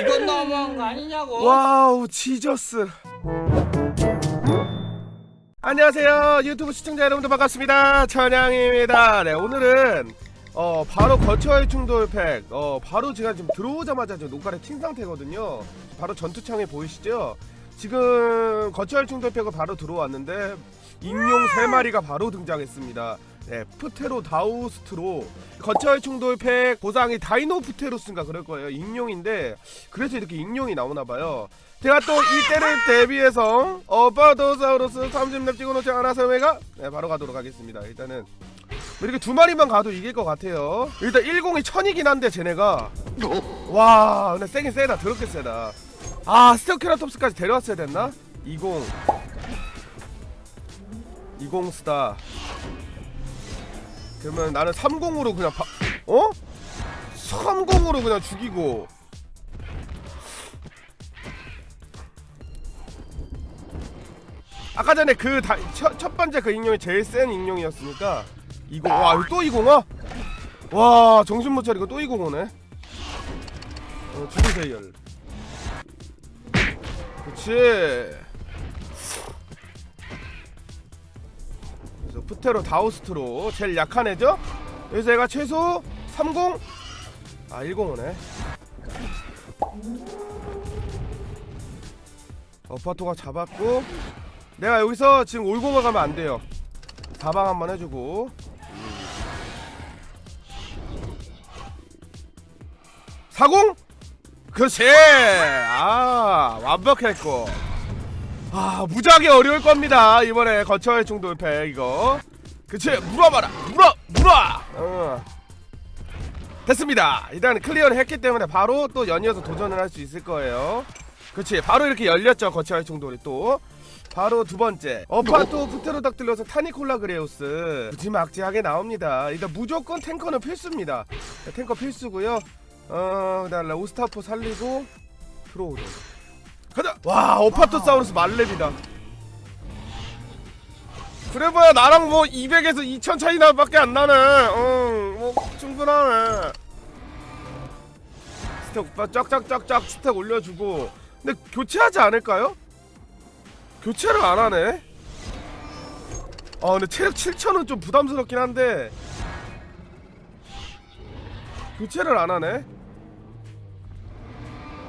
이건 너무한 거 아니냐고. 와우 지저스. 안녕하세요. 유튜브 시청자 여러분들 반갑습니다. 천양입니다. 네 오늘은 어 바로 거처의 충돌팩. 어 바로 제가 지금 들어오자마자 저 녹화를 튄 상태거든요. 바로 전투창에 보이시죠? 지금 거처의 충돌팩을 바로 들어왔는데 인용 3마리가 바로 등장했습니다 네, 프테로 다우스트로 거처의 충돌팩 보상이 다이노 프테로스인가 그럴 거예요. 익룡인데 그래서 이렇게 익룡이 나오나 봐요. 제가 또 이때를 대비해서 어바도사우루스 30렙 찍어놓지 않아서메가 네 바로 가도록 하겠습니다. 일단은 뭐 이렇게 두 마리만 가도 이길 것 같아요. 일단 10이 천이긴 한데 쟤네가 와 근데 세긴 세다. 더럽게 세다. 아 스테오케라톱스까지 데려왔어야 됐나? 20 20 스타 그러면 나는 30으로 그냥 바... 어? 30으로 그냥 죽이고 아까 전에 그 첫 번째 그 익룡이 제일 센 익룡이었으니까 20 와, 이거 또 20아? 와, 정신 못 차리고 또 20오네. 어, 죽으세요. 그치. 그 푸테로 다우스트로 제일 약한 애죠? 그래서 얘가 최소 30? 아, 10오네. 어파토가 잡았고 내가 여기서 지금 올고가 가면 안 돼요. 사방 한번 해주고. 사공? 그렇지. 아 완벽했고. 아 무지하게 어려울 겁니다 이번에 거처의 충돌패 이거. 그치 물어봐라 물어 물어. 어. 됐습니다. 일단 클리어를 했기 때문에 바로 또 연이어서 도전을 할 수 있을 거예요. 그렇지 바로 이렇게 열렸죠 거치할 충돌이 또 바로 두 번째 어파토 푸테로닥 들려서 타니콜라 그레우스 무지막지하게 나옵니다 일단 무조건 탱커는 필수입니다 탱커 필수고요 어 그 다음 오스타포 살리고 가자 와 어파토 사우루스 말렙이다 그래봐야 나랑 뭐 200에서 2000 차이 나 밖에 안 나네 어뭐 충분하네 스택 오빠 쫙쫙쫙쫙 스택 올려주고 근데 교체하지 않을까요? 교체를 안 하네. 아 근데 체력 7천은 좀 부담스럽긴 한데 교체를 안 하네.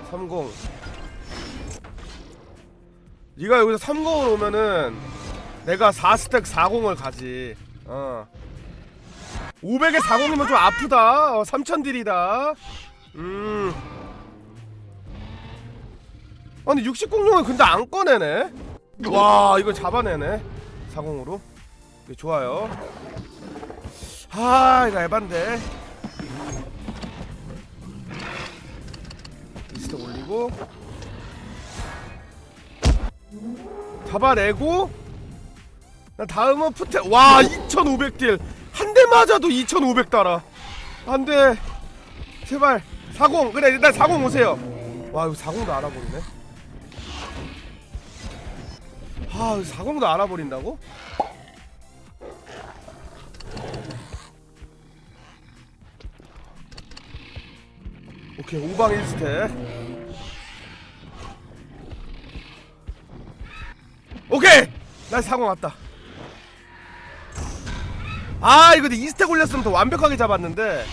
30. 네가 여기서 30을 오면은 내가 4스택 40을 가지. 어. 500에 40이면 좀 아프다. 어, 3000 딜이다. 음. 아니 60공룡을 근데 안 꺼내네. 와 이거 잡아내네 40으로 네, 좋아요 아 이거 에반데 리스트 올리고 잡아내고 나 다음은 푸테 와 2500딜. 한 대 맞아도 2500 달아. 안돼. 제발 40 그래 일단 40 오세요. 와 이거 40도 알아버리네. 아, 40도 알아버린다고? 오케이, 5방 1스택. 난 사고 왔다. 아, 이거 2스택 올렸으면 더 완벽하게 잡았는데.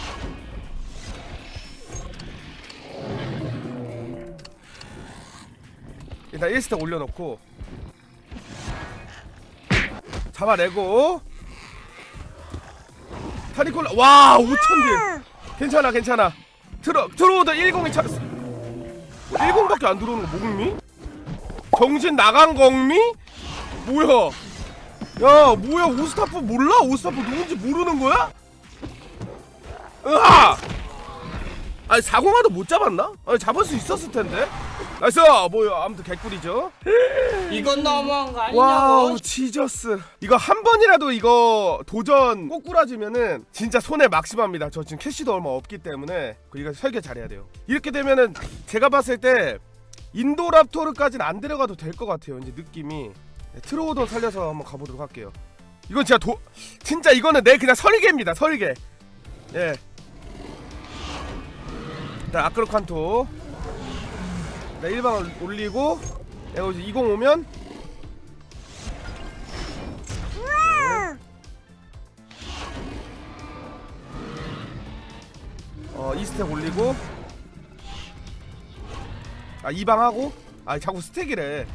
일단 1스택 올려놓고 잡아내고 타니콜라 와 5천딜 괜찮아 괜찮아 들어 들어오다 10이 차 10밖에 안 들어오는 거 모금미? 정신 나간 공미? 뭐야? 야 뭐야? 오스타프 몰라? 오스타프 누군지 모르는 거야? 으아 아니 사공화도 못 잡았나? 아니 잡을 수 있었을 텐데. 나이스! 뭐야 아무튼 개꿀이죠. 이건 너무한 거 아니냐고. 와우 지저스. 이거 한 번이라도 이거 도전 꼬꾸라지면은 진짜 손에 막심합니다. 저 지금 캐시도 얼마 없기 때문에. 그 이거 설계 잘해야 돼요. 이렇게 되면은 제가 봤을 때 인도랍토르까지는 안 데려가도 될 것 같아요. 이제 느낌이 네, 트로우돈 살려서 한번 가보도록 할게요. 이건 진짜 도 진짜 이거는 내 그냥 설계입니다 설계. 예. 일단 아크로 칸토. 나 1방 올리고 내가 이제 20 오면. 어 2스택 올리고. 아 2방 하고. 아 자꾸 스택이래.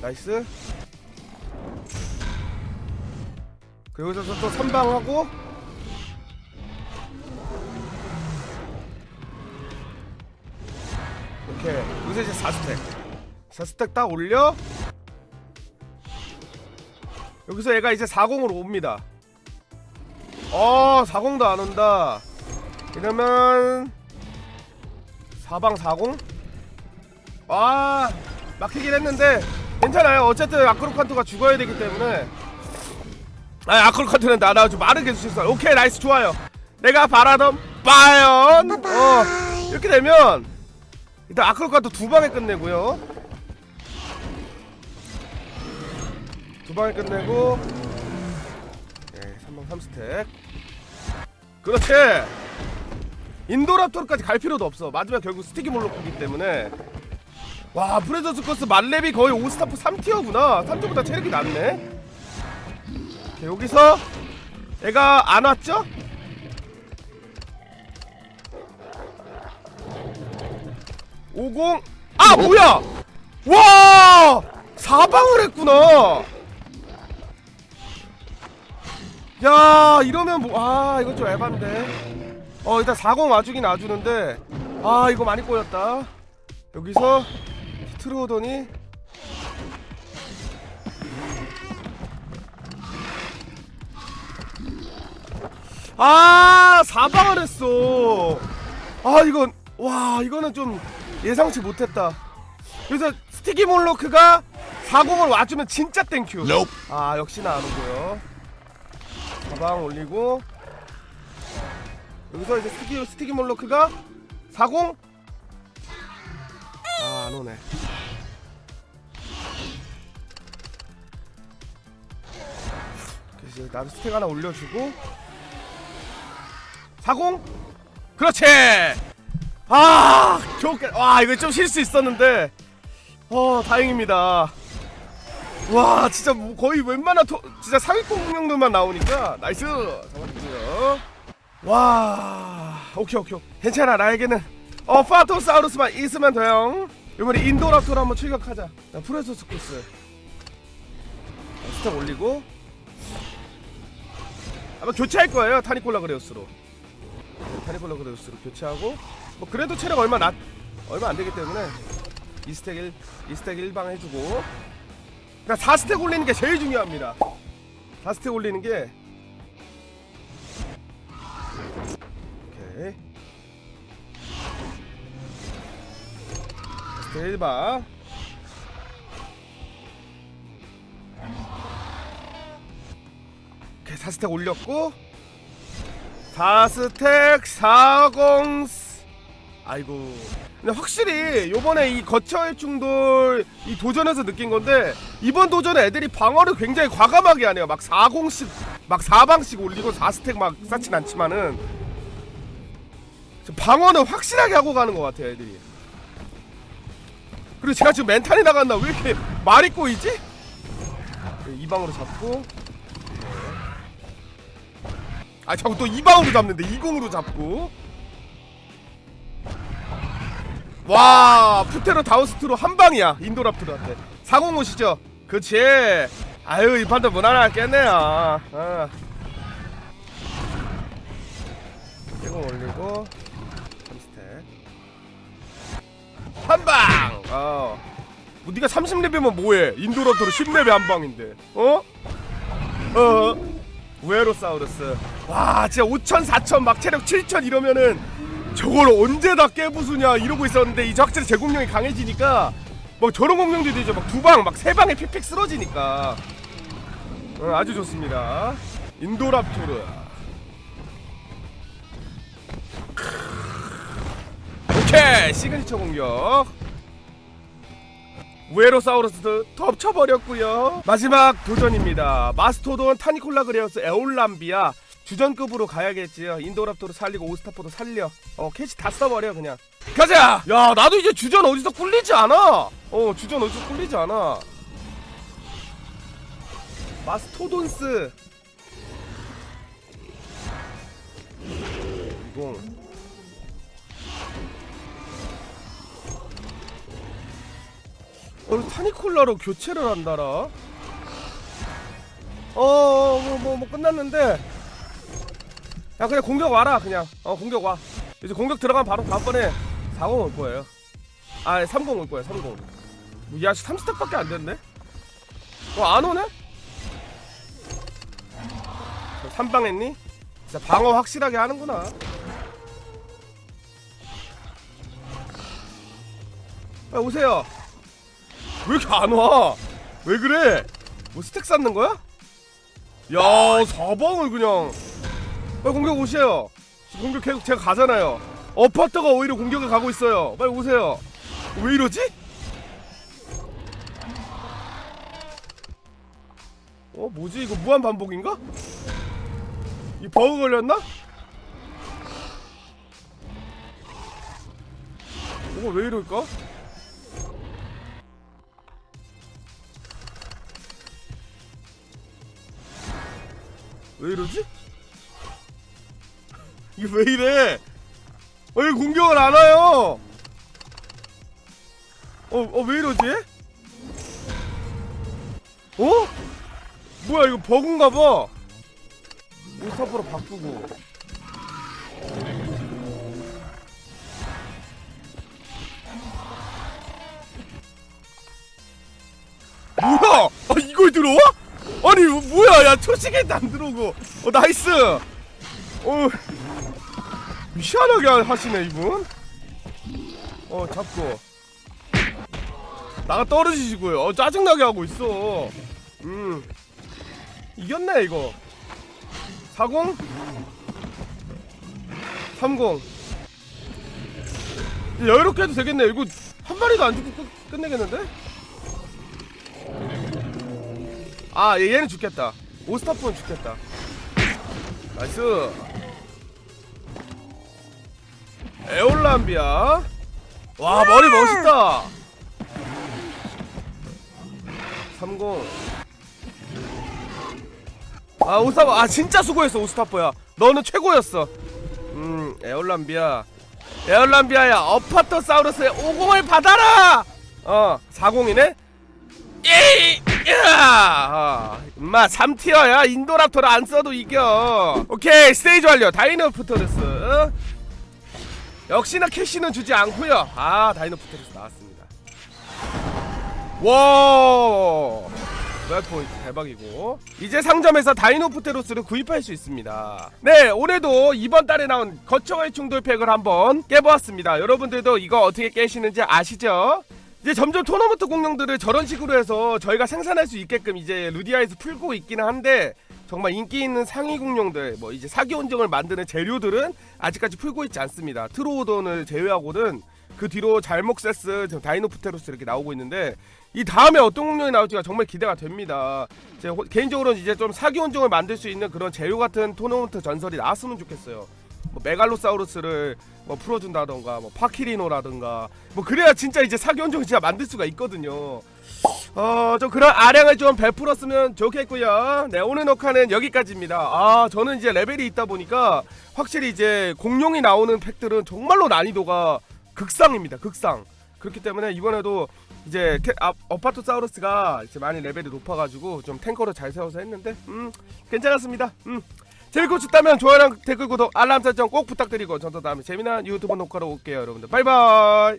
나이스 그리고 여기서 또 3방 하고. 이렇게 여기서 이제 4스택. 4스택 딱 올려. 여기서 얘가 이제 40으로 옵니다. 어 40도 안 온다. 이러면 4방 40? 아 막히긴 했는데 괜찮아요. 어쨌든 아크로칸토가 죽어야 되기 때문에 아 아크로칸토는 나나 좀 빠르게 해줄 수 있어. 오케이 나이스. 좋아요. 내가 바라던 빠연 어 이렇게 되면 일단 아크로칸토 두 방에 끝내고요. 두 방에 끝내고 네 3방 3스택. 그렇지. 인도랍토르까지 갈 필요도 없어. 마지막 결국 스티기 몰로코기 때문에. 와 프레저스 코스 만렙이 거의 5스타프 3티어구나. 3티어보다 체력이 낮네 여기서 얘가 안 왔죠? 오공 아 뭐야? 와 4방을 했구나. 야 이러면 뭐아 이거 좀 에반데. 어 일단 40 와주긴 와주는데 아 이거 많이 꼬였다. 여기서 히트로 오더니 아 4방을 했어. 아 이건 와 이거는 좀 예상치 못했다. 그래서 스티기 몰로크가 40을 와주면 진짜 땡큐. 아 역시나 안 오고요. 가방 올리고. 여기서 이제 스티기 스티기 몰로크가 40 아, 안 오네. 그래서 나도 스택 하나 올려주고 40 그렇지! 아 좋게 와 이거 좀 실수 있었는데. 어 다행입니다. 와 진짜 뭐 거의 웬만한 토, 진짜 상위권 공룡들만 나오니까 나이스! 잡아주고요. 와 오케이 오케이. 괜찮아 나에게는. 어 파토사우루스만 있으면 돼요 이번에 인도랍토를 한번 출격하자. 자, 프레소스 코스. 자, 스텝 올리고. 아마 교체할 거예요 타니콜라 그레우스로. 네, 타니콜라 그레우스로 교체하고 뭐 그래도 체력 얼마 낮 얼마 안 되기 때문에 2스택 1 2스택 1방 해주고. 그러니까 4스택 올리는 게 제일 중요합니다. 4스택 올리는 게. 오케이. 스택 1방. 오케이 4스택 올렸고 4스택 40 아이고. 근데 확실히 요번에 이 거처의 충돌 이 도전에서 느낀 건데 이번 도전에 애들이 방어를 굉장히 과감하게 하네요. 막 40씩 막 4방씩 올리고 4스택 막 쌓진 않지만은 좀 방어는 확실하게 하고 가는 것 같아요 애들이. 그리고 제가 지금 멘탈이 나갔나 왜 이렇게 말이 꼬이지? 네, 이 방으로 잡고 아 자꾸 또 2방으로 잡는데 20으로 잡고 와 푸테로 다우스트로 한 방이야 인도랍트로한테 40 오시죠 그치 아유 이 판도 무난하겠네요 어. 이거 올리고 3스택 한방 어. 뭐 니가 30레벨면 뭐해 인도랍트로 10레벨 한 방인데 어? 어 우에로사우루스 와 진짜 5천 4천 막 체력 7천 이러면은 저걸 언제 다 깨부수냐 이러고 있었는데 이제 확실히 제공력이 강해지니까 뭐 저런 공룡들도 이제 막 두 방 막 세 방에 픽픽 쓰러지니까. 어, 아주 좋습니다. 인도랍토르. 오케이 시그니처 공격. 우에로사우루스도 덮쳐버렸고요. 마지막 도전입니다. 마스토돈 타니콜라 그레어스 에올람비아 주전급으로 가야겠지요. 인도랍토도 살리고 오스타포도 살려. 어 캐시 다 써버려 그냥. 가자. 야 나도 이제 주전 어디서 꿀리지 않아. 어 주전 어디서 꿀리지 않아. 마스토돈스. 이거. 어 타니콜라로 교체를 한다라. 어, 뭐, 뭐, 뭐, 끝났는데. 야, 그냥 공격 와라, 그냥. 어, 공격 와. 이제 공격 들어가면 바로 다음번에 40 올 거예요. 아, 30 올 거예요, 30. 뭐, 야, 3스택밖에 안 됐네? 어, 안 오네? 3방 했니? 진짜 방어 확실하게 하는구나. 야, 오세요. 왜 이렇게 안 와? 왜 그래? 뭐 스택 쌓는 거야? 야, 사방을 그냥. 빨리 공격 오세요. 공격 계속 제가 가잖아요. 어파터가 오히려 공격을 가고 있어요. 빨리 오세요. 왜 이러지? 어, 뭐지? 이거 무한 반복인가? 이 버그 걸렸나? 이거 왜 이럴까? 왜 이러지? 이게 왜 이래? 왜 공격을 안 와요? 어, 어, 왜 이러지? 어? 뭐야, 이거 버그인가봐. 오스타프로 바꾸고. 뭐야? 아, 이걸 들어와? 아니, 뭐야? 야, 초식에도 안 들어오고. 어, 나이스! 어, 희한하게 하시네, 이분. 어, 잡고. 나가 떨어지시고요. 어, 짜증나게 하고 있어. 음. 이겼네, 이거. 40? 30. 여유롭게 해도 되겠네. 이거 한 마리도 안 죽고 끝, 끝내겠는데? 아, 얘- 얘는 죽겠다. 오스타프는 죽겠다. 나이스. 에올람비아. 와, 머리 멋있다. 30. 아, 오스타프. 아, 진짜 수고했어, 오스타프야. 너는 최고였어. 음, 에올람비아. 에올람비아야, 어파터 사우루스의 50을 받아라! 어, 40이네? 이! 야! 임마 3티어야 인도랍토를 안 써도 이겨 오케이 스테이지 완료 다이노프토르스 어? 역시나 캐시는 주지 않고요. 아 다이노프토르스 나왔습니다. 와 포인트 대박이고. 이제 상점에서 다이노프테로스를 구입할 수 있습니다. 네 올해도 이번 달에 나온 거쳐의 충돌팩을 한번 깨보았습니다. 여러분들도 이거 어떻게 깨시는지 아시죠? 이제 점점 토너먼트 공룡들을 저런 식으로 해서 저희가 생산할 수 있게끔 이제 루디아에서 풀고 있기는 한데 정말 인기 있는 상위 공룡들 뭐 이제 사기 온정을 만드는 재료들은 아직까지 풀고 있지 않습니다. 트로오돈을 제외하고는 그 뒤로 잘목세스, 다이노프테로스 이렇게 나오고 있는데 이 다음에 어떤 공룡이 나올지가 정말 기대가 됩니다. 제 호- 개인적으로는 이제 좀 사기 온정을 만들 수 있는 그런 재료 같은 토너먼트 전설이 나왔으면 좋겠어요. 뭐 메갈로사우루스를 뭐 풀어준다던가 뭐 파키리노라든가 뭐 그래야 진짜 이제 사기 온정을 진짜 만들 수가 있거든요. 어, 좀 그런 아량을 좀 베풀었으면 좋겠고요. 네, 오늘 녹화는 여기까지입니다. 아, 저는 이제 레벨이 있다 보니까 확실히 이제 공룡이 나오는 팩들은 정말로 난이도가 극상입니다. 극상. 그렇기 때문에 이번에도 이제 캐, 아, 어파토사우루스가 이제 많이 레벨이 높아가지고 좀 탱커를 잘 세워서 했는데, 음, 괜찮았습니다. 음. 재밌고 싶다면 좋아요랑 댓글 구독 알람 설정 꼭 부탁드리고 저도 다음에 재미난 유튜브 녹화로 올게요 여러분들 바이바이